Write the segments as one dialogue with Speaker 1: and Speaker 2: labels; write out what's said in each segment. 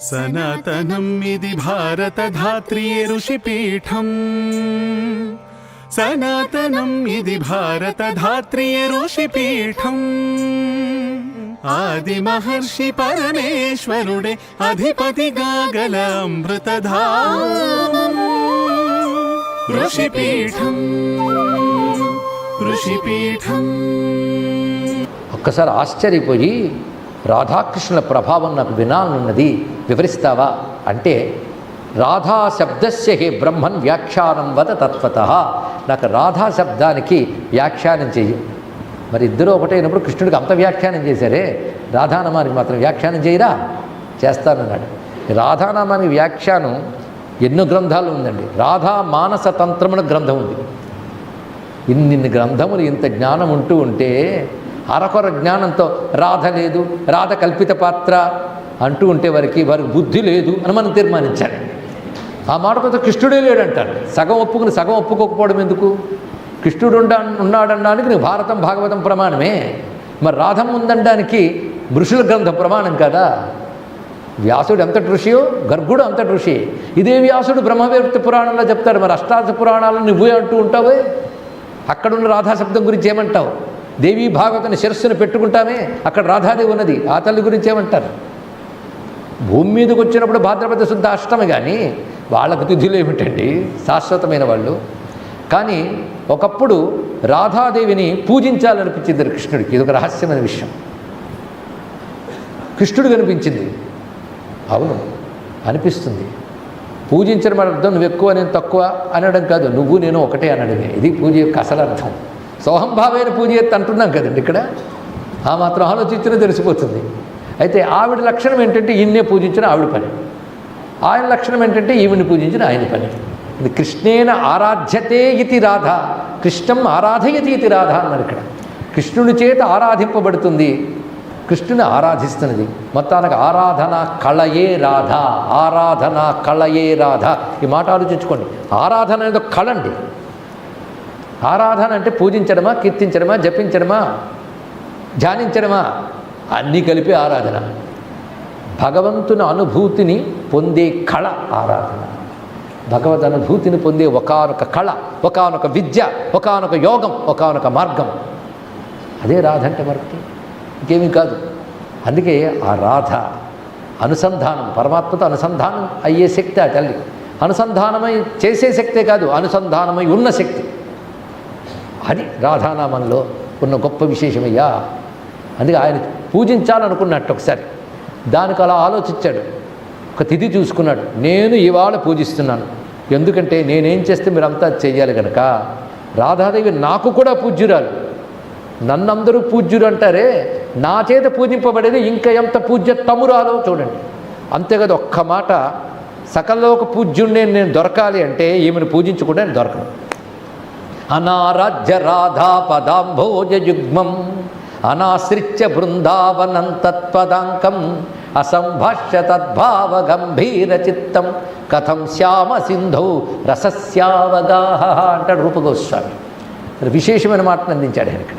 Speaker 1: సనాతనం ఇది భారతధాత్రి ఋషిపీఠం. సనాతనం ఇది భారతధాత్రి ఋషిపీఠం. ఆది మహర్షి పరమేశ్వరుడే అధిపతిగా గల అమృతధా ఋషిపీఠం ఋషిపీఠం.
Speaker 2: ఒక్కసారి ఆశ్చర్యపోయి రాధాకృష్ణుల ప్రభావం నాకు వినాలనున్నది. వివరిస్తావా? అంటే రాధా శబ్దస్య హే బ్రహ్మన్ వ్యాఖ్యానం వద తత్వత. నాకు రాధా శబ్దానికి వ్యాఖ్యానం చెయ్యి. మరి ఇద్దరు ఒకటైనప్పుడు కృష్ణుడికి అంత వ్యాఖ్యానం చేశారే. రాధానామానికి మాత్రం వ్యాఖ్యానం చేయరా? చేస్తానన్నాడు. రాధానామానికి వ్యాఖ్యానం ఎన్నో గ్రంథాలు ఉందండి. రాధా మానస తంత్రమున గ్రంథం ఉంది. ఇన్నిన్ని గ్రంథములు ఇంత జ్ఞానం ఉంటూ ఉంటే అరకొర జ్ఞానంతో రాధ లేదు రాధ కల్పిత పాత్ర అంటూ ఉంటే వారికి వారికి బుద్ధి లేదు అని మనం తీర్మానించాలి. ఆ మాట కొంత కృష్ణుడే లేడంటారు సగం ఒప్పుకుని సగం ఒప్పుకోకపోవడం ఎందుకు? కృష్ణుడు ఉండ ఉన్నాడనడానికి నువ్వు భారతం భాగవతం ప్రమాణమే. మరి రాధం ఉందనడానికి ఋషుల గ్రంథం ప్రమాణం కదా. వ్యాసుడు ఎంత ఋషియో? గర్గుడు అంత ఋషి. ఇదే వ్యాసుడు బ్రహ్మవేత్త పురాణంలో చెప్తాడు. మరి అష్టాదశ పురాణాలను నువ్వే అంటూ ఉంటావే? అక్కడున్న రాధాశబ్దం గురించి ఏమంటావు? దేవీ భాగవతని శిరస్సును పెట్టుకుంటామే. అక్కడ రాధాదేవి ఉన్నది. ఆ తల్లి గురించి ఏమంటారు? భూమి మీదకి వచ్చినప్పుడు భాద్రపద శుద్ధ అష్టమి కానీ వాళ్ళకు తిథులు ఏమిటండి? శాశ్వతమైన వాళ్ళు. కానీ ఒకప్పుడు రాధాదేవిని పూజించాలనిపించింది కృష్ణుడికి. ఇది ఒక రహస్యమైన విషయం. కృష్ణుడు కనిపించింది. అవును అనిపిస్తుంది. పూజించడం అర్థం నువ్వు ఎక్కువ నేను తక్కువ అనడం కాదు. నువ్వు నేను ఒకటే అనడమే. ఇది పూజ యొక్క అసలు అర్థం. సోహంభావైన పూజ ఎత్తు అంటున్నాం కదండి ఇక్కడ. ఆ మాత్రం ఆలోచించినా తెలిసిపోతుంది. అయితే ఆవిడ లక్షణం ఏంటంటే ఈయన్నే పూజించిన ఆవిడ పని. ఆయన లక్షణం ఏంటంటే ఈవిని పూజించిన ఆయన పని. ఇది కృష్ణేన ఆరాధ్యతే ఇతి రాధ కృష్ణం ఆరాధయతి ఇతి రాధ అన్నారు ఇక్కడ. కృష్ణుని చేత ఆరాధింపబడుతుంది. కృష్ణుని ఆరాధిస్తున్నది. మొత్తానికి ఆరాధన కళయే రాధ ఆరాధన కళయే రాధ. ఈ మాట ఆలోచించుకోండి. ఆరాధన అనేది ఒక కళ అండి. ఆరాధన అంటే పూజించడమా కీర్తించడమా జపించడమా ధ్యానించడమా? అన్నీ కలిపి ఆరాధన. భగవంతుని అనుభూతిని పొందే కళ ఆరాధన. భగవద్ అనుభూతిని పొందే ఒకనొక కళ ఒకనొక విద్య ఒకానొక యోగం ఒకానొక మార్గం. అదే రాధ అంటే మరొకటి. ఇంకేమీ కాదు. అందుకే ఆ రాధ అనుసంధానం పరమాత్మతో అనుసంధానం అయ్యే శక్తి ఆ తల్లి. అనుసంధానమై చేసే శక్తే కాదు అనుసంధానమై ఉన్న శక్తి. అది రాధానామంలో ఉన్న గొప్ప విశేషమయ్యా. అందుకే ఆయన పూజించాలనుకున్నట్టు ఒకసారి. దానికి అలా ఆలోచించాడు. ఒక తిథి చూసుకున్నాడు. నేను ఇవాళ పూజిస్తున్నాను. ఎందుకంటే నేనేం చేస్తే మీరంతా చెయ్యాలి కనుక రాధాదేవి నాకు కూడా పూజ్యురాలు. నన్నందరూ పూజ్యులు అంటారే నా చేత పూజింపబడేది ఇంకా ఎంత పూజ్య తమురాలో చూడండి. అంతేకాదు ఒక్క మాట సకల్లోక పూజ్యుణ్ణి నేను దొరకాలి అంటే ఈమెను పూజించకుండా నేను దొరకను. అనారాజ్య రాధా పదాంభోజ యుగ్మం. అనాశ్రిత్య బృందావనం తత్వదాంకం అసంభాష్య తద్భావ గంభీర చిత్తం కథం శ్యామ సింధౌ రసస్యావగాహ అంటాడు రూపగోస్వామి. విశేషమైన మాటను అందించాడు ఆయన ఇక్కడ.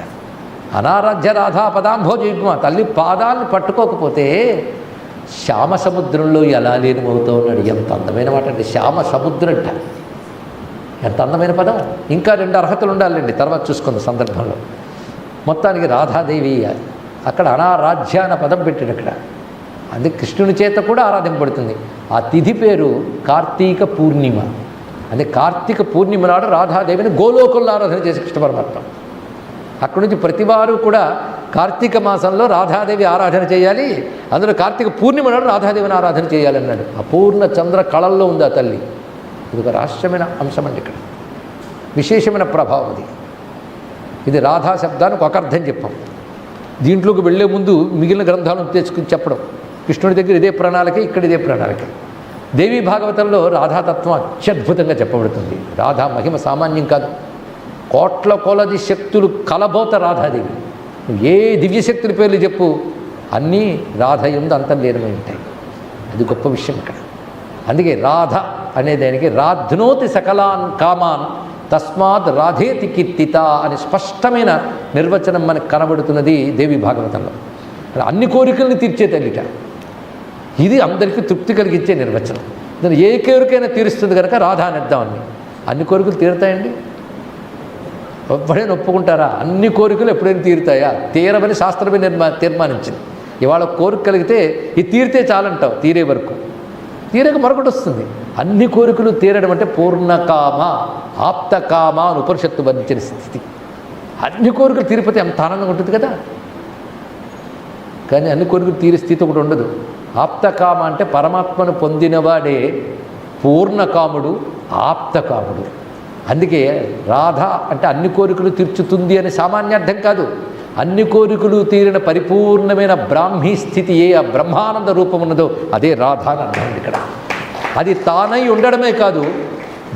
Speaker 2: అనారాధ్య రాధా పదాంభోజీమ తల్లి పాదాలను పట్టుకోకపోతే శ్యామ సముద్రంలో ఎలా లేనిమవుతూ ఉన్నాడు ఎంత అందమైన మాట అండి. శ్యామ సముద్రం అంట ఎంత అందమైన పదం? ఇంకా రెండు అర్హతలు ఉండాలండి. తర్వాత చూసుకుందాం సందర్భంలో. మొత్తానికి రాధాదేవి అక్కడ అనారాధ్య అన్న పదం పెట్టాడు అక్కడ. అది కృష్ణుని చేత కూడా ఆరాధింపబడుతుంది ఆ తిథి పేరు కార్తీక పూర్ణిమ. అదే కార్తీక పూర్ణిమ నాడు రాధాదేవిని గోలోకంలో ఆరాధన చేసి కృష్ణ పరమాత్మ. అక్కడి నుంచి ప్రతివారు కూడా కార్తీక మాసంలో రాధాదేవి ఆరాధన చేయాలి. అందులో కార్తీక పూర్ణిమ నాడు రాధాదేవిని ఆరాధన చేయాలన్నాడు అపూర్ణ చంద్ర కళల్లో ఉంది ఆ తల్లి. ఇది ఒక రాష్ట్రమైన అంశం అండి ఇక్కడ. విశేషమైన ప్రభావం అది. ఇది రాధా శబ్దానికి ఒక అర్థం చెప్పాం. దీంట్లోకి వెళ్ళే ముందు మిగిలిన గ్రంథాలను తెచ్చుకుని చెప్పడం. కృష్ణుడి దగ్గర ఇదే ప్రణాళిక ఇక్కడ ఇదే ప్రణాళిక. దేవీ భాగవతంలో రాధాతత్వం అత్యద్భుతంగా చెప్పబడుతుంది. రాధా మహిమ సామాన్యం కాదు. కోట్ల కొలది శక్తులు కలబోత రాధాదేవి. ఏ దివ్యశక్తుల పేర్లు చెప్పు అన్నీ రాధ ఎందు అంతర్లీనమై ఉంటాయి. అది గొప్ప విషయం ఇక్కడ. అందుకే రాధ అనే దానికి రాధ్నోతి సకలాన్ కామాన్ తస్మాత్ రాధేతి కీర్తిత అని స్పష్టమైన నిర్వచనం మనకు కనబడుతున్నది దేవి భాగవతంలో. అన్ని కోరికల్ని తీర్చే తల్లిట ఇది అందరికీ తృప్తి కలిగించే నిర్వచనం. దాన్ని ఏ కోరికైనా తీరుస్తుంది కనుక రాధా అనిద్దామని అన్ని కోరికలు తీరుతాయండి? ఎప్పుడైనా ఒప్పుకుంటారా అన్ని కోరికలు ఎప్పుడైనా తీరుతాయా? తీరమని శాస్త్రమే నిర్మా తీర్మానించింది. ఇవాళ కోరిక కలిగితే ఇది తీరితే చాలంటావు తీరే వరకు. తీరక మరొకటి వస్తుంది. అన్ని కోరికలు తీరడం అంటే పూర్ణకామ ఆప్తకామ అని ఉపనిషత్తు వర్ణించిన స్థితి. అన్ని కోరికలు తీరిపోతే ఎంత ఆనందంగా ఉంటుంది కదా? కానీ అన్ని కోరికలు తీరే స్థితి ఒకటి ఉండదు. ఆప్తకామ అంటే పరమాత్మను పొందినవాడే పూర్ణకాముడు ఆప్తకాముడు. అందుకే రాధ అంటే అన్ని కోరికలు తీర్చుతుంది అనే సామాన్య అర్థం కాదు. అన్ని కోరికలు తీరిన పరిపూర్ణమైన బ్రాహ్మీ స్థితి ఏ ఆ బ్రహ్మానంద రూపం ఉన్నదో అదే రాధ అని అర్థం ఇక్కడ. అది తానై ఉండడమే కాదు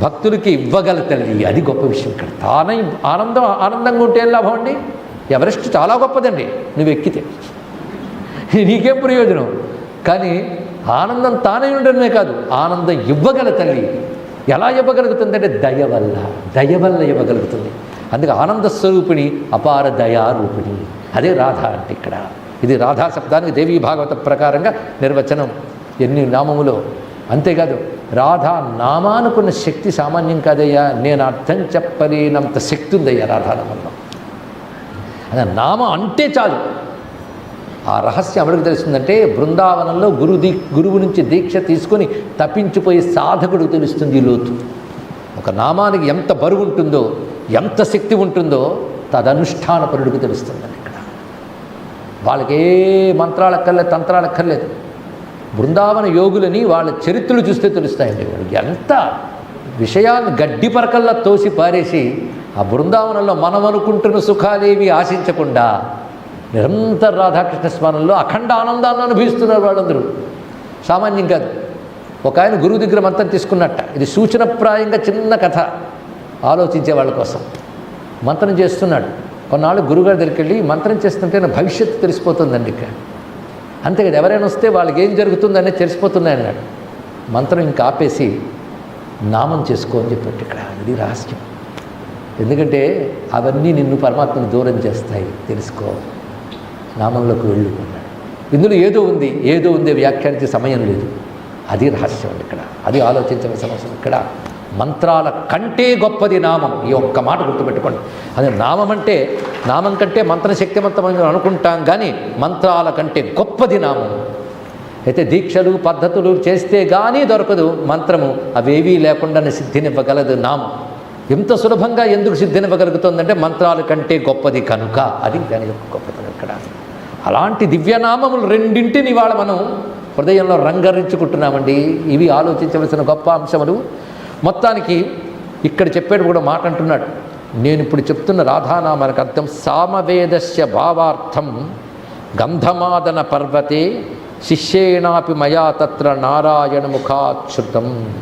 Speaker 2: భక్తులకి ఇవ్వగల తల్లి అది గొప్ప విషయం ఇక్కడ. తానై ఆనందం ఆనందంగా ఉంటే ఏం లాభం అండి? ఎవరెస్ట్ చాలా గొప్పదండి. నువ్వు ఎక్కితే. నీకేం ప్రయోజనం? కానీ ఆనందం తానై ఉండడమే కాదు ఆనందం ఇవ్వగల తల్లి ఎలా ఇవ్వగలుగుతుందంటే దయ వల్ల దయ వల్ల ఇవ్వగలుగుతుంది. అందుకే ఆనంద స్వరూపిణి అపార దయారూపిణి అదే రాధ అంటే ఇక్కడ. ఇది రాధా శబ్దానికి దేవీ భాగవత ప్రకారంగా నిర్వచనం. ఎన్ని నామములో. అంతేకాదు రాధా నామానుకున్న శక్తి సామాన్యం కాదయ్యా. నేను అర్థం చెప్పలేనంత శక్తి ఉందయ్యా రాధానామంలో అదే నామం అంటే చాలు. ఆ రహస్యం ఎవరికి తెలుస్తుందంటే బృందావనంలో గురు దీ గురువు నుంచి దీక్ష తీసుకొని తప్పించిపోయే సాధకుడికి తెలుస్తుంది లోతు. ఒక నామానికి ఎంత బరువు ఉంటుందో ఎంత శక్తి ఉంటుందో తదనుష్ఠాన పరుడికి తెలుస్తుందండి ఇక్కడ. వాళ్ళకి ఏ మంత్రాలక్కర్లేదు తంత్రాలక్కర్లేదు బృందావన యోగులని వాళ్ళ చరిత్రలు చూస్తే తెలుస్తాయండి వాళ్ళకి. ఎంత విషయాన్ని గడ్డి పరకల్లా తోసి పారేసి ఆ బృందావనంలో మనం అనుకుంటున్న సుఖాలేవి ఆశించకుండా నిరంతర రాధాకృష్ణ స్మరణలో అఖండ ఆనందాన్ని అనుభవిస్తున్నారు వాళ్ళందరూ. సామాన్యం కాదు. ఒక ఆయన గురువు దగ్గర మంత్రం తీసుకున్నట్ట. ఇది సూచనప్రాయంగా చిన్న కథ. ఆలోచించే వాళ్ళ కోసం. మంత్రం చేస్తున్నాడు. కొన్నాళ్ళు గురుగారి దగ్గరికి వెళ్ళి మంత్రం చేస్తుంటే నా భవిష్యత్తు తెలిసిపోతుందండి ఇక్కడ అంతే కదా ఎవరైనా వస్తే వాళ్ళకి ఏం జరుగుతుందనే తెలిసిపోతుంది అన్నాడు మంత్రం ఇంకా ఆపేసి నామం చేసుకో అని చెప్పాడు ఇక్కడ. ఇది రహస్యం. ఎందుకంటే అవన్నీ నిన్ను పరమాత్మను దూరం చేస్తాయి. తెలుసుకో. నామంలోకి వెళ్ళు అన్నాడు. ఇందులో ఏదో ఉంది. ఏదో ఉంది. వ్యాఖ్యానించే సమయం లేదు. అది రహస్యం అండి ఇక్కడ. అది ఆలోచించవలసిన అవసరం ఇక్కడ. మంత్రాల కంటే గొప్పది నామం. ఈ ఒక్క మాట గుర్తుపెట్టుకోండి. అదే నామం అంటే నామం కంటే మంత్ర శక్తివంతమైన అనుకుంటాం కానీ మంత్రాల కంటే గొప్పది నామం. అయితే దీక్షలు పద్ధతులు చేస్తే కానీ దొరకదు. మంత్రము అవేవీ లేకుండానే సిద్ధినివ్వగలదు నామం. ఎంత సులభంగా ఎందుకు సిద్ధినివ్వగలుగుతుందంటే మంత్రాల కంటే గొప్పది కనుక. అది దాని యొక్క గొప్పతనం ఇక్కడ. అలాంటి దివ్యనామములు రెండింటిని ఇవాళ మనం హృదయంలో రంగరించుకుంటున్నామండి. ఇవి ఆలోచించవలసిన గొప్ప అంశములు. మొత్తానికి ఇక్కడ చెప్పాడు కూడా మాట అంటున్నాడు. నేను ఇప్పుడు చెప్తున్న రాధానామానికి అర్థం సామవేదస్య భావార్థం గంధమాదన పర్వతే శిష్యేణాపి మయా తత్ర నారాయణ ముఖాచ్యుతం.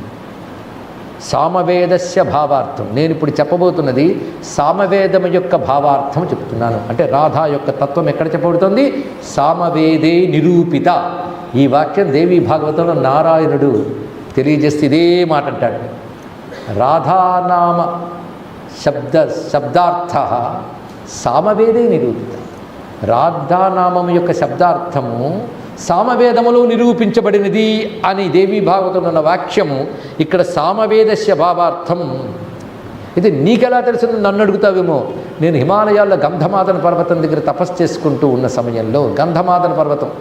Speaker 2: సామవేదస్య భావార్థం. నేను ఇప్పుడు చెప్పబోతున్నది సామవేదం యొక్క భావార్థం చెప్తున్నాను. అంటే రాధా యొక్క తత్వం ఎక్కడ చెప్పబడుతుంది? సామవేదే నిరూపిత. ఈ వాక్యం దేవి భాగవతంలో నారాయణుడు తెలియజేస్తే ఇదే మాట అంటాడు. రాధానామ శబ్ద శబ్దార్థ సామవేదే నిరూపిత. రాధానామం యొక్క శబ్దార్థము సామవేదములో నిరూపించబడినది అని దేవీ భాగవతంలో ఉన్న వాక్యము ఇక్కడ సామవేదస్య భావార్థం. ఇది నీకెలా తెలిసిందో నన్ను అడుగుతావేమో? నేను హిమాలయాల్లో గంధమాదన పర్వతం దగ్గర తపస్సు చేసుకుంటూ ఉన్న సమయంలో గంధమాదన పర్వతం.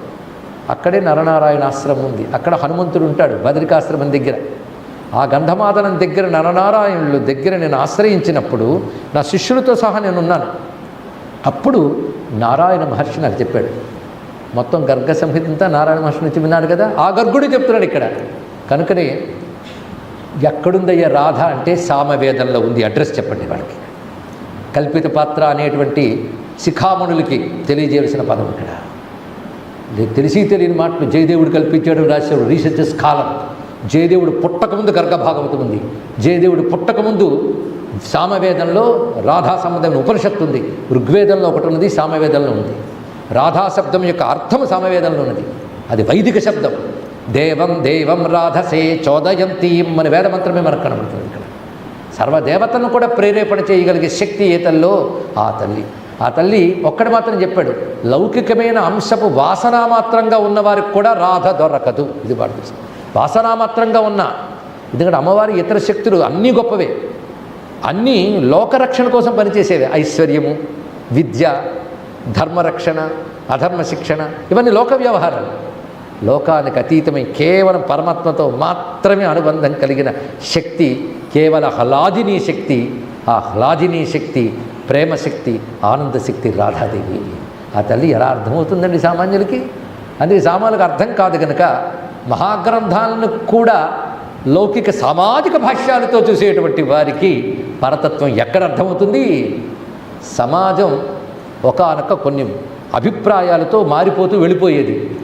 Speaker 2: అక్కడే నరనారాయణ ఆశ్రమం ఉంది. అక్కడ హనుమంతుడు ఉంటాడు బదరికాశ్రమం దగ్గర. ఆ గంధమాదనం దగ్గర నరనారాయణులు దగ్గర నేను ఆశ్రయించినప్పుడు నా శిష్యులతో సహా నేను ఉన్నాను అప్పుడు నారాయణ మహర్షి నాకు చెప్పాడు మొత్తం గర్గ సంహితంతా నారాయణ మహర్షి నుంచి విన్నాడు కదా ఆ గర్గుడు చెప్తున్నాడు ఇక్కడ. కనుకనే ఎక్కడుందయ్యా రాధ అంటే సామవేదంలో ఉంది అడ్రస్ చెప్పండి వాళ్ళకి కల్పిత పాత్ర అనేటువంటి శిఖామణులకి తెలియజేయాల్సిన పదం ఇక్కడ. తెలిసి తెలియని మాటలు జయదేవుడు కల్పించాడు రాశాడు రీసెర్చ్ స్కాలర్ జయదేవుడు పుట్టకముందు గర్గ భాగవతం ఉంది. జయదేవుడు పుట్టకముందు సామవేదంలో రాధా సంబంధమైన ఉపనిషత్తు ఉంది. ఋగ్వేదంలో ఒకటి ఉన్నది సామవేదంలో ఉంది. రాధా శబ్దం యొక్క అర్థం సామవేదంలో ఉన్నది. అది వైదిక శబ్దం. దేవం దేవం రాధసే చోదయంతీం అని వేదమంత్రమే మనకు కనబడుతుంది ఇక్కడ. సర్వదేవతలను కూడా ప్రేరేపణ చేయగలిగే శక్తి ఏ తల్లో ఆ తల్లి. ఆ తల్లి ఒక్కడ మాత్రం చెప్పాడు లౌకికమైన అంశపు వాసన మాత్రంగా ఉన్నవారికి కూడా రాధ దొరకదు. ఇది వాడు వాసనామాత్రంగా ఉన్న. ఎందుకంటే అమ్మవారి ఇతర శక్తులు అన్నీ గొప్పవే. అన్నీ లోకరక్షణ కోసం పనిచేసేవి. ఐశ్వర్యము విద్య ధర్మరక్షణ అధర్మ శిక్షణ ఇవన్నీ లోక వ్యవహారాలు. లోకానికి అతీతమై కేవలం పరమాత్మతో మాత్రమే అనుబంధం కలిగిన శక్తి కేవల హ్లాదినీ శక్తి ఆ హ్లాదిని శక్తి ప్రేమ శక్తి రాధాదేవి. ఆ తల్లి ఎలా అర్థమవుతుందండి సామాన్యులకి? అందుకే సామాన్యులకు అర్థం కాదు కనుక మహాగ్రంథాలను కూడా లౌకిక సామాజిక భాష్యాలతో చూసేటువంటి వారికి పరతత్వం ఎక్కడ అర్థమవుతుంది? సమాజం ఒకానొక కొన్ని అభిప్రాయాలతో మారిపోతూ వెళ్ళిపోయేది.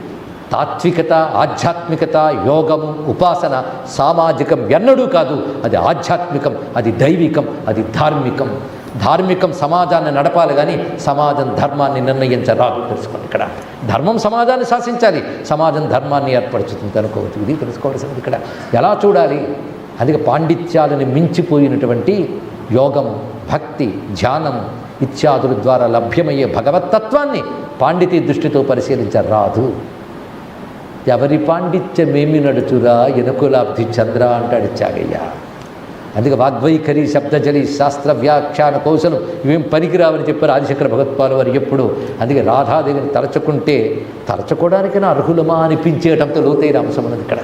Speaker 2: తాత్వికత ఆధ్యాత్మికత యోగము ఉపాసన సామాజికం ఎన్నడూ కాదు. అది ఆధ్యాత్మికం అది దైవికం అది ధార్మికం. ధార్మికం సమాజాన్ని నడపాలి కానీ సమాజం ధర్మాన్ని నిర్ణయించరాదు. తెలుసుకోండి ఇక్కడ. ధర్మం సమాజాన్ని శాసించాలి. సమాజం ధర్మాన్ని ఏర్పరచుతుంది అనుకోవచ్చు. ఇది తెలుసుకోవాల్సింది ఇక్కడ. ఎలా చూడాలి? అందుకే పాండిత్యాలను మించిపోయినటువంటి యోగము భక్తి ధ్యానము ఇత్యాదుల ద్వారా లభ్యమయ్యే భగవతత్వాన్ని పాండితీ దృష్టితో పరిశీలించరాదు ఎవరి పాండిత్యమేమి నడుచురా? ఎనుకులాబ్ధి చంద్ర అంటాడు చాగయ్య అందుకే వాగ్వైఖరి శబ్దజలి శాస్త్ర వ్యాఖ్యాన కౌశలం ఇవేం పనికిరావని చెప్పారు ఆదిశంకర భగవత్పాలు వారు ఎప్పుడు. అందుకే రాధాదేవిని తలచుకుంటే తలచుకోవడానికైనా అర్హులమా అనిపించేటంత లోతైన అంశం ఉన్నది ఇక్కడ.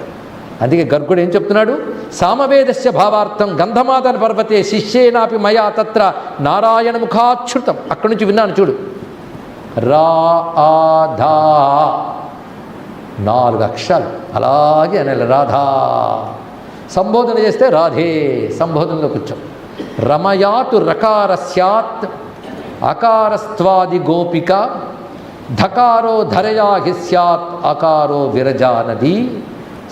Speaker 2: అందుకే గర్గుడు ఏం చెప్తున్నాడు? సామవేదస్య భావార్థం గంధమాదన పర్వతే శిష్యేనాపి మయా తత్ర నారాయణ ముఖాచ్యుతం. అక్కడి నుంచి విన్నాను చూడు. రా ఆధా నాలుగు అక్షరాలు. అలాగే అనాలి రాధా. సంబోధన చేస్తే రాధే సంబోధనలో కూర్చో. రమయాతు రకార స్యాత్ అకారస్వాది గోపిక ధకారో ధరయాహి స్యాత్ అకారో విరజానది.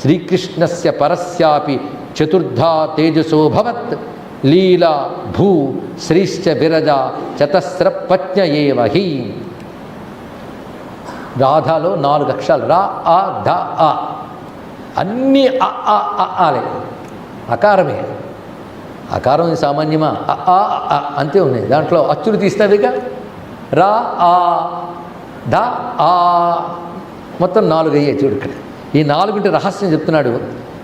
Speaker 2: శ్రీకృష్ణస్య పరస్యాపి చతుర్ధా తేజసోభవత్ లీలా భూ శ్రీశ్చ విరజ చతస్ర పత్న ఏవ రాధాలో నాలుగు అక్షరాలు రా ఆ ధ ఆ అన్నీ అ ఆలే అకారమే. అకారం సామాన్యమా? అ ఆ అంతే ఉన్నాయి దాంట్లో అచ్చులు తీస్తావిగా రా ఆ ద ఆ. మొత్తం నాలుగు అయ్యాయి చూడు ఇక్కడ. ఈ నాలుగుంటి రహస్యం చెప్తున్నాడు.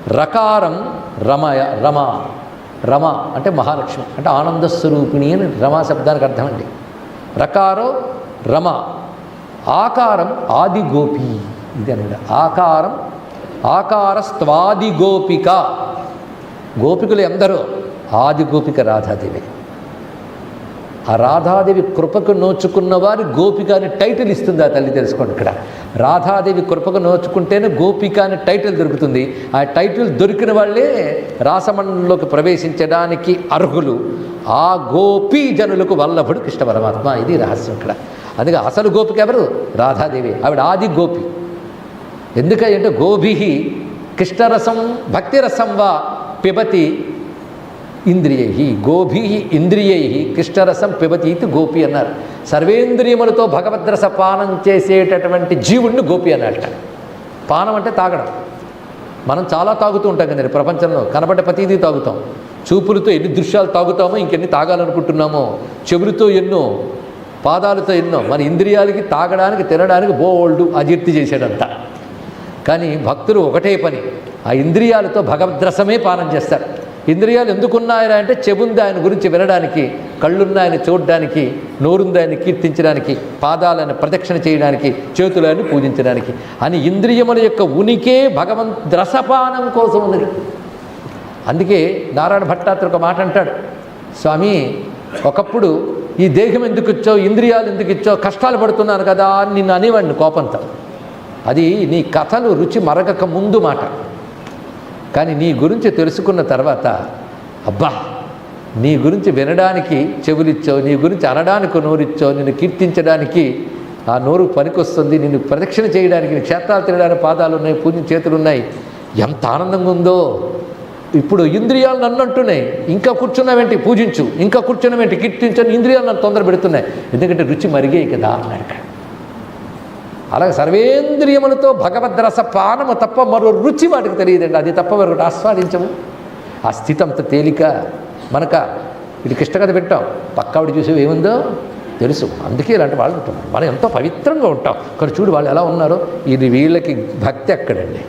Speaker 2: రకారం రమయ రమ. రమ అంటే మహాలక్ష్మి. అంటే ఆనంద స్వరూపిణి అని రమా శబ్దానికి అర్థం అండి. రకారో రమ. ఆకారం ఆది గోపి ఇది అన్నాడు. ఆకారం ఆకారస్త్వాది గోపిక. గోపికులు ఎందరో? ఆది గోపిక రాధాదేవి. ఆ రాధాదేవి కృపకు నోచుకున్న వారి గోపిక అని టైటిల్ ఇస్తుంది ఆ తల్లి తెలుసుకోండి ఇక్కడ. రాధాదేవి కృపకు నోచుకుంటేనే గోపిక అని టైటిల్ దొరుకుతుంది. ఆ టైటిల్ దొరికిన వాళ్ళే రాసమండలంలోకి ప్రవేశించడానికి అర్హులు. ఆ గోపీ జనులకు వల్లభుడు కృష్ణ పరమాత్మ ఇది రహస్యం ఇక్కడ. అందుకే అసలు గోపిక ఎవరు? రాధాదేవి. ఆవిడ ఆది గోపి. ఎందుకంటే గోభి కృష్ణరసం భక్తిరసం వా పిబతి ఇంద్రియై. గోభి ఇంద్రియై కృష్ణరసం పిబతి ఇది గోపి అన్నారు. సర్వేంద్రియములతో భగవద్రస పానం చేసేటటువంటి జీవుణ్ణి గోపి అన్నట పానం అంటే తాగడం. మనం చాలా తాగుతూ ఉంటాం కదండి ప్రపంచంలో. కనబడ్డ ప్రతిదీ తాగుతాం. చూపులతో ఎన్ని దృశ్యాలు తాగుతామో ఇంకెన్ని తాగాలనుకుంటున్నామో చెవులతో ఎన్నో పాదాలతో ఎన్నో. మన ఇంద్రియాలకి తాగడానికి తినడానికి బోల్డు అజీర్తి చేసేటంతా కానీ భక్తులు ఒకటే పని. ఆ ఇంద్రియాలతో భగవద్రసమే పానం చేస్తారు. ఇంద్రియాలు ఎందుకున్నాయని అంటే చెబుంది ఆయన గురించి వినడానికి కళ్ళున్నాయని చూడడానికి నోరుందాయని కీర్తించడానికి పాదాలను ప్రదక్షిణ చేయడానికి చేతులను పూజించడానికి. అని ఇంద్రియముల యొక్క ఉనికే భగవంత్ రసపానం కోసం ఉన్నది. అందుకే నారాయణ భట్టాత్రి ఒక మాట అంటాడు. స్వామి ఒకప్పుడు ఈ దేహం ఎందుకు ఇచ్చావు? ఇంద్రియాలు ఎందుకు ఇచ్చావు? కష్టాలు పడుతున్నాను కదా అని నిన్ను అనేవాడిని కోపంతో. అది నీ కథలు రుచి మరగక ముందు మాట. కానీ నీ గురించి తెలుసుకున్న తర్వాత అబ్బా నీ గురించి వినడానికి చెవులిచ్చావు నీ గురించి అనడానికి నోరిచ్చావు నిన్ను కీర్తించడానికి ఆ నోరు పనికొస్తుంది నిన్ను ప్రదక్షిణ చేయడానికి క్షేత్రాలు తినడానికి పాదాలు ఉన్నాయి పూజ చేతులు ఉన్నాయి. ఎంత ఆనందంగా ఉందో. ఇప్పుడు ఇంద్రియాలు నన్ను అంటున్నాయి. ఇంకా కూర్చున్నావేంటి? పూజించు. ఇంకా కూర్చున్నావేంటి? కీర్తించని ఇంద్రియాలు నన్ను తొందర పెడుతున్నాయి ఎందుకంటే రుచి మరిగాయి కదా అన్నాడు. అలాగే సర్వేంద్రియములతో భగవద్రస పానము తప్ప మరో రుచి వాటికి తెలియదండి. అది తప్ప మరొకటి ఆస్వాదించము. ఆ స్థితి అంత తేలిక మనక ఇది కృష్ణ పెట్టాం. పక్కావిడ చూసి ఏముందో తెలుసు. అందుకే ఇలాంటి వాళ్ళు ఉంటాం మనం ఎంతో పవిత్రంగా ఉంటాం. కానీ చూడు వాళ్ళు ఎలా ఉన్నారో. ఇది వీళ్ళకి భక్తి ఎక్కడండి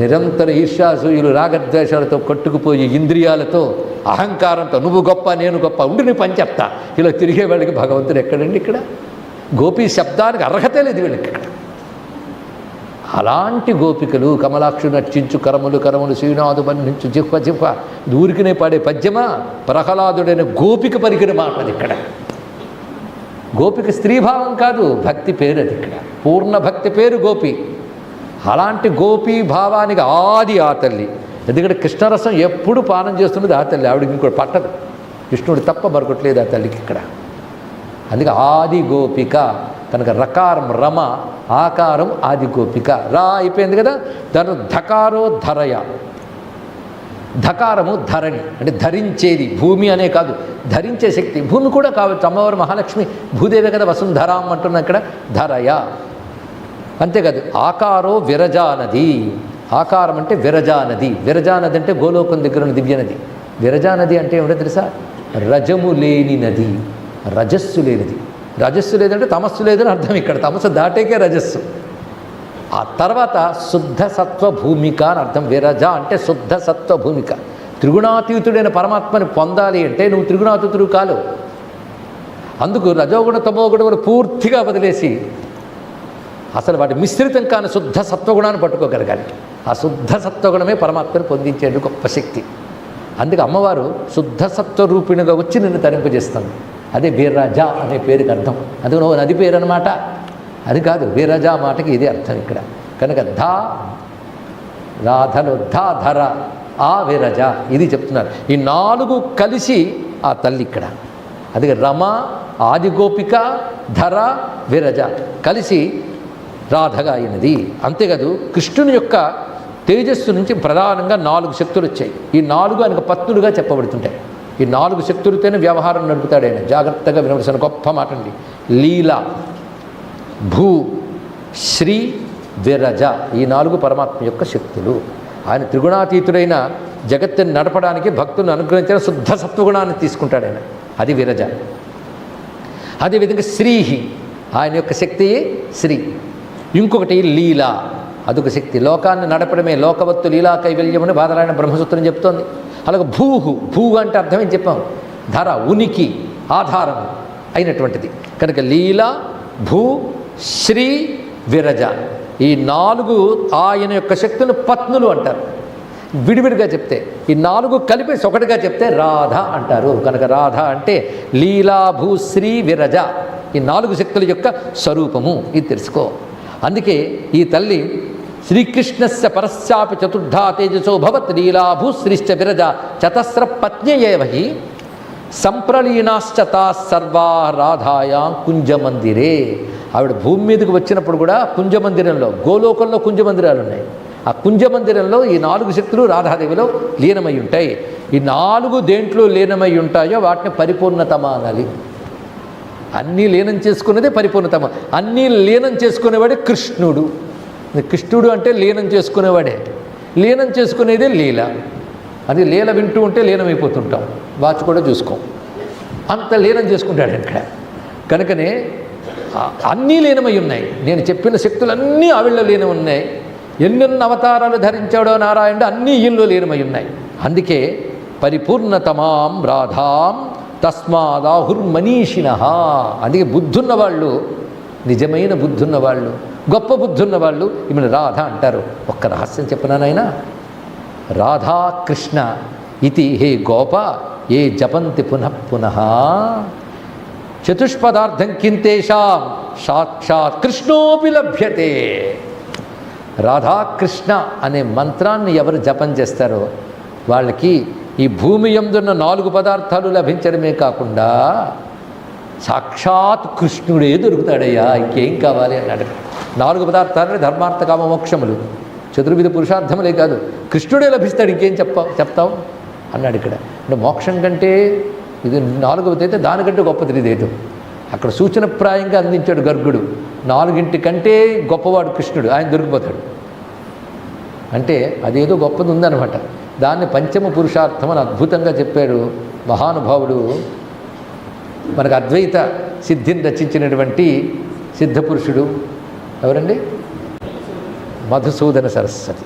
Speaker 2: నిరంతర ఈర్ష్యాసూయులు రాగద్వేషాలతో కట్టుకుపోయి ఇంద్రియాలతో అహంకారంతో నువ్వు గొప్ప నేను గొప్ప ఉండి నీ పని చెప్తా ఇలా తిరిగే వాళ్ళకి భగవంతుడు ఎక్కడండి ఇక్కడ? గోపి శబ్దానికి అర్హత లేదు వీళ్ళకి. ఇక్కడ అలాంటి గోపికలు కమలాక్షు నర్చించు కరములు కరములు శ్రీనాథు బంధించు జిహ్వ జిహ్వ దూరికినే పాడే పద్యమా ప్రహ్లాదుడైన గోపిక పరికిన మాట ఇక్కడ. గోపిక స్త్రీభావం కాదు భక్తి పేరు అది ఇక్కడ. పూర్ణ భక్తి పేరు గోపి. అలాంటి గోపీ భావానికి ఆది ఆ తల్లి. ఎందుకంటే కృష్ణరసం ఎప్పుడు పానం చేస్తున్నది ఆ తల్లి. ఆవిడకి ఇంకోటి పట్టదు. కృష్ణుడు తప్ప మరొకట్లేదు ఆ తల్లికి ఇక్కడ. అందుకే ఆది గోపిక కనుక రకారం రమ ఆకారం ఆది గోపిక. రా అయిపోయింది కదా? దాని ధకారో ధరయ. ధకారము ధరణి. అంటే ధరించేది. భూమి అనే కాదు. ధరించే శక్తి. భూమి కూడా కావచ్చు. అమ్మవారు మహాలక్ష్మి. భూదేవి కదా వసుంధరాం అంటున్న ఇక్కడ. ధరయ. అంతేకాదు ఆకారో విరజానది. ఆకారం అంటే విరజానది. విరజానది అంటే గోలోకం దగ్గర ఉన్న దివ్య నది విరజానది అంటే ఏమిటో తెలుసా? రజము లేని నది రజస్సు లేనిది. రజస్సు లేదంటే తమస్సు లేదని అర్థం ఇక్కడ. తమస్సు దాటేకే రజస్సు. ఆ తర్వాత శుద్ధ సత్వ భూమిక అని అర్థం. విరజ అంటే శుద్ధ సత్వ భూమిక త్రిగుణాతీతుడైన పరమాత్మని పొందాలి అంటే నువ్వు త్రిగుణాతీతుడు కాలు. అందుకు రజోగుణ తమోగుణములు పూర్తిగా వదిలేసి అసలు వాటి మిశ్రితం కాని శుద్ధ సత్వగుణాన్ని పట్టుకోగలగాలి. ఆ శుద్ధ సత్వగుణమే పరమాత్మను పొందించేది గొప్ప శక్తి. అందుకే అమ్మవారు శుద్ధ సత్వ రూపిణిగా వచ్చి నిన్ను తరింపజేస్తుంది అదే వీర్రాజా అనే పేరుకి అర్థం. అందుకు నువ్వు నది పేరు అనమాట అది కాదు వీరజా మాటకి ఇదే అర్థం ఇక్కడ. కనుక ధా రాధలు ధా ధర ఆ విరజ ఇది చెప్తున్నారు. ఈ నాలుగు కలిసి ఆ తల్లి ఇక్కడ. అది రమ ఆదిగోపిక ధర విరజ కలిసి రాధగా అయినది. అంతేకాదు కృష్ణుని యొక్క తేజస్సు నుంచి ప్రధానంగా నాలుగు శక్తులు వచ్చాయి. ఈ నాలుగు ఆయనకు పత్నులుగా చెప్పబడుతుంటాయి. ఈ నాలుగు శక్తులతోనే వ్యవహారం నడుపుతాడు ఆయన. జాగ్రత్తగా వినవలసిన గొప్ప మాట అండి. లీల భూ శ్రీ విరజ ఈ నాలుగు పరమాత్మ యొక్క శక్తులు. ఆయన త్రిగుణాతీతుడైన జగత్తుని నడపడానికి భక్తులను అనుగ్రహించిన శుద్ధ సత్వగుణాన్ని తీసుకుంటాడు ఆయన. అది విరజ. అదేవిధంగా శ్రీహి ఆయన యొక్క శక్తి శ్రీ. ఇంకొకటి లీల. అదొక శక్తి. లోకాన్ని నడపడమే లోకవత్తు లీలా కైవల్యమని బాధరాయణ బ్రహ్మసూత్రం చెప్తోంది. అలాగే భూహు భూ అంటే అర్థం ఏం చెప్పాం? ధర ఉనికి ఆధారం అయినటువంటిది. కనుక లీల భూ శ్రీ విరజ. ఈ నాలుగు ఆయన యొక్క శక్తులు పత్నులు అంటారు. విడివిడిగా చెప్తే ఈ నాలుగు కలిపేసి ఒకటిగా చెప్తే రాధ అంటారు. కనుక రాధ అంటే లీలా భూ శ్రీ విరజ. ఈ నాలుగు శక్తుల యొక్క స్వరూపము. ఇది తెలుసుకో. అందుకే ఈ తల్లి శ్రీకృష్ణస్య పరస్యాపి చతుర్థా తేజసో భవత్ లీలా భూశ్రీశ్చ విరజ చతస్ర పత్న్యేవహి సంప్రలీనాశ్చతా సర్వా రాధాయా కుంజమందిరే ఆవిడ భూమి మీదకు వచ్చినప్పుడు కూడా కుంజమందిరంలో గోలోకంలో కుంజమందిరాలు ఉన్నాయి ఆ కుంజమందిరంలో ఈ నాలుగు శక్తులు రాధాదేవిలో లీనమై ఉంటాయి ఈ నాలుగు దేంట్లో లీనమై ఉంటాయో వాటిని పరిపూర్ణతమ అనాలి. అన్నీ లీనం చేసుకున్నదే పరిపూర్ణతమ. అన్నీ లీనం చేసుకునేవాడే కృష్ణుడు. కృష్ణుడు అంటే లీనం చేసుకునేవాడే. లీనం చేసుకునేదే లీల. అది లీల వింటూ ఉంటే లీనమైపోతుంటాం. వాచ్ కూడా చూసుకోం. అంత లీనం చేసుకుంటాడు ఇక్కడ. కనుకనే అన్నీ లీనమై ఉన్నాయి. నేను చెప్పిన శక్తులన్నీ ఆవిళ్ళలో లీనం ఉన్నాయి. ఎన్నెన్ని అవతారాలు ధరించాడో నారాయణుడు అన్నీ ఈయనలో లీనమై ఉన్నాయి. అందుకే పరిపూర్ణతమాం రాధాం తస్మాదాహుర్మనీషిణ అందుకే బుద్ధున్న వాళ్ళు నిజమైన బుద్ధున్న వాళ్ళు గొప్ప బుద్ధున్న వాళ్ళు ఈమెను రాధ అంటారు. ఒక్క రహస్యం చెప్పినా నాయన? రాధాకృష్ణ ఇది హే గోప ఏ జపంతి పునః పునః. చతుష్పదార్థం కింతేషాం సాక్షాత్ కృష్ణోపి లభ్యతే. రాధాకృష్ణ అనే మంత్రాన్ని ఎవరు జపం చేస్తారో వాళ్ళకి ఈ భూమి ఎందున్న నాలుగు పదార్థాలు లభించడమే కాకుండా సాక్షాత్ కృష్ణుడే దొరుకుతాడయ్యా ఇంకేం కావాలి అన్నాడు. నాలుగు పదార్థాలు ధర్మార్థ కామ మోక్షములు. చతుర్విధ పురుషార్థములే కాదు. కృష్ణుడే లభిస్తాడు ఇంకేం చెప్ప చెప్తావు అన్నాడు ఇక్కడ. అంటే మోక్షం కంటే ఇది నాలుగవది అయితే దానికంటే గొప్పది ఇదేదో అక్కడ సూచనప్రాయంగా అందించాడు గర్గుడు. నాలుగింటి కంటే గొప్పవాడు కృష్ణుడు ఆయన దొరికిపోతాడు. అంటే అదేదో గొప్పది ఉందనమాట దాన్ని పంచమ పురుషార్థం అని అద్భుతంగా చెప్పాడు మహానుభావుడు మనకు అద్వైత సిద్ధిని రచించినటువంటి సిద్ధపురుషుడు ఎవరండి? మధుసూదన సరస్వతి.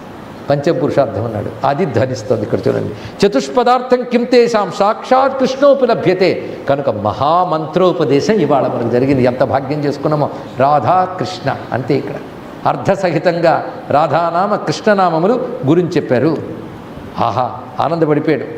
Speaker 2: పంచపురుషార్థం అన్నాడు. అది ధ్వనిస్తుంది ఇక్కడ చూడండి. చతుష్పదార్థం కిం తేషాం? సాక్షాత్ కృష్ణోపలభ్యతే. కనుక మహామంత్రోపదేశం ఇవాళ మనకు జరిగింది. ఎంత భాగ్యం చేసుకున్నామో? రాధా కృష్ణ అంతే ఇక్కడ. అర్ధసహితంగా రాధానామ కృష్ణనామములు గురించి చెప్పారు. ఆహా ఆనందపడిపోయాడు.